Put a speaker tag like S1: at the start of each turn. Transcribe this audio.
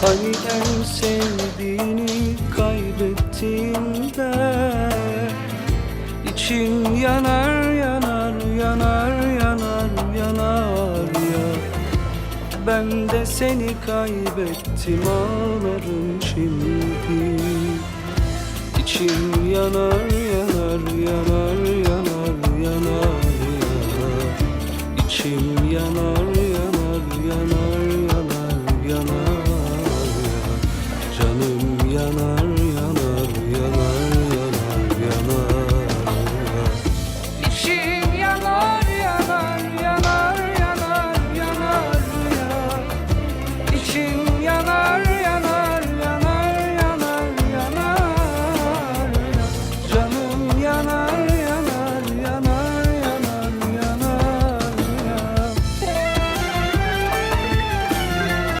S1: Hani en sevdiğini kaybettiğinde İçim yanar yanar yanar yanar yanar ya. Ben de seni kaybettim ağlarım şimdi. İçim yanar yanar yanar yanar yanar ya. İçim yanar canım yanar.